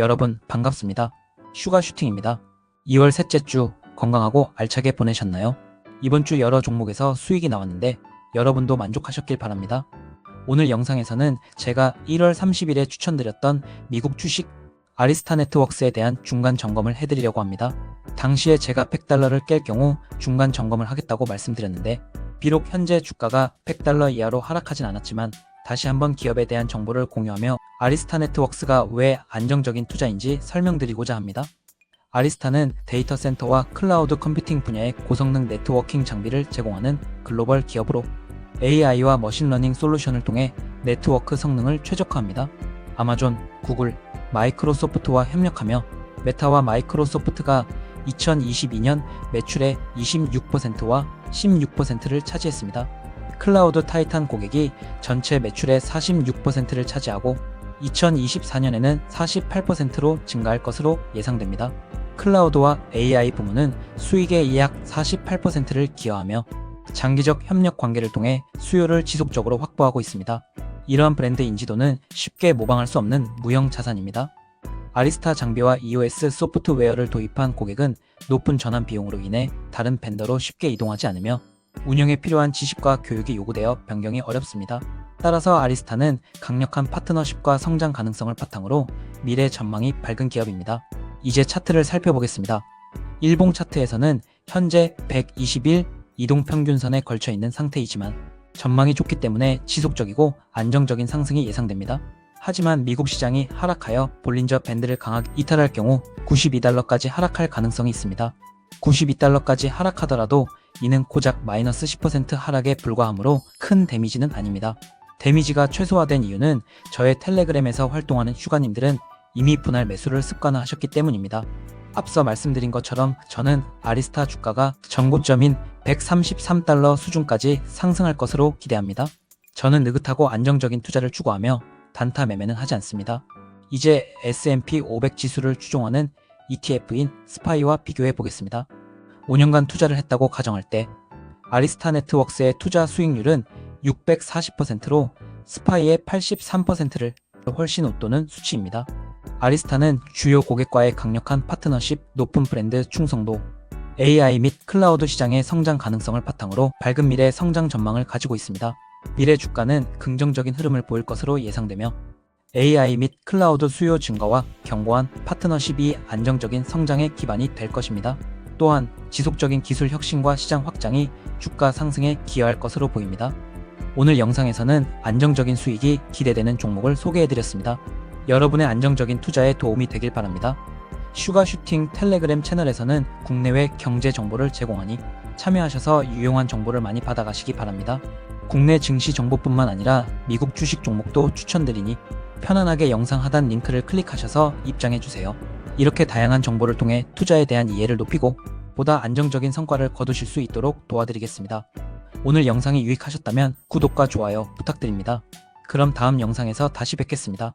여러분 반갑습니다. 슈가 슈팅입니다. 2월 셋째 주 건강하고 알차게 보내셨나요? 이번 주 여러 종목에서 수익이 나왔는데 여러분도 만족하셨길 바랍니다. 오늘 영상에서는 제가 1월 30일에 추천드렸던 미국 주식 아리스타 네트워크스에 대한 중간 점검을 해드리려고 합니다. 당시에 제가 100달러를 깰 경우 중간 점검을 하겠다고 말씀드렸는데 비록 현재 주가가 100달러 이하로 하락하진 않았지만 다시 한번 기업에 대한 정보를 공유하며 아리스타 네트워크스가 왜 안정적인 투자인지 설명드리고자 합니다. 아리스타는 데이터 센터와 클라우드 컴퓨팅 분야의 고성능 네트워킹 장비를 제공하는 글로벌 기업으로 AI와 머신러닝 솔루션을 통해 네트워크 성능을 최적화합니다. 아마존, 구글, 마이크로소프트와 협력하며 메타와 마이크로소프트가 2022년 매출의 26%와 16%를 차지했습니다. 클라우드 타이탄 고객이 전체 매출의 46%를 차지하고 2024년에는 48%로 증가할 것으로 예상됩니다. 클라우드와 AI 부문은 수익의 약 48%를 기여하며 장기적 협력 관계를 통해 수요를 지속적으로 확보하고 있습니다. 이러한 브랜드 인지도는 쉽게 모방할 수 없는 무형 자산입니다. 아리스타 장비와 EOS 소프트웨어를 도입한 고객은 높은 전환 비용으로 인해 다른 벤더로 쉽게 이동하지 않으며 운영에 필요한 지식과 교육이 요구되어 변경이 어렵습니다. 따라서 아리스타는 강력한 파트너십과 성장 가능성을 바탕으로 미래 전망이 밝은 기업입니다. 이제 차트를 살펴보겠습니다. 일봉 차트에서는 현재 121 이동 평균선에 걸쳐 있는 상태이지만 전망이 좋기 때문에 지속적이고 안정적인 상승이 예상됩니다. 하지만 미국 시장이 하락하여 볼린저 밴드를 강하게 이탈할 경우 92달러까지 하락할 가능성이 있습니다. 92달러까지 하락하더라도 이는 고작 마이너스 10% 하락에 불과하므로 큰 데미지는 아닙니다. 데미지가 최소화된 이유는 저의 텔레그램에서 활동하는 휴가님들은 이미 분할 매수를 습관화하셨기 때문입니다. 앞서 말씀드린 것처럼 저는 아리스타 주가가 전고점인 133달러 수준까지 상승할 것으로 기대합니다. 저는 느긋하고 안정적인 투자를 추구하며 단타 매매는 하지 않습니다. 이제 S&P 500 지수를 추종하는 ETF인 스파이와 비교해 보겠습니다. 5년간 투자를 했다고 가정할 때 아리스타 네트워크스의 투자 수익률은 640%로 스파이의 83%를 훨씬 웃도는 수치입니다. 아리스타는 주요 고객과의 강력한 파트너십, 높은 브랜드 충성도, AI 및 클라우드 시장의 성장 가능성을 바탕으로 밝은 미래 성장 전망을 가지고 있습니다. 미래 주가는 긍정적인 흐름을 보일 것으로 예상되며 AI 및 클라우드 수요 증가와 견고한 파트너십이 안정적인 성장의 기반이 될 것입니다. 또한 지속적인 기술 혁신과 시장 확장이 주가 상승에 기여할 것으로 보입니다. 오늘 영상에서는 안정적인 수익이 기대되는 종목을 소개해드렸습니다. 여러분의 안정적인 투자에 도움이 되길 바랍니다. 슈가 슈팅 텔레그램 채널에서는 국내외 경제 정보를 제공하니 참여하셔서 유용한 정보를 많이 받아가시기 바랍니다. 국내 증시 정보뿐만 아니라 미국 주식 종목도 추천드리니 편안하게 영상 하단 링크를 클릭하셔서 입장해주세요. 이렇게 다양한 정보를 통해 투자에 대한 이해를 높이고 보다 안정적인 성과를 거두실 수 있도록 도와드리겠습니다. 오늘 영상이 유익하셨다면 구독과 좋아요 부탁드립니다. 그럼 다음 영상에서 다시 뵙겠습니다.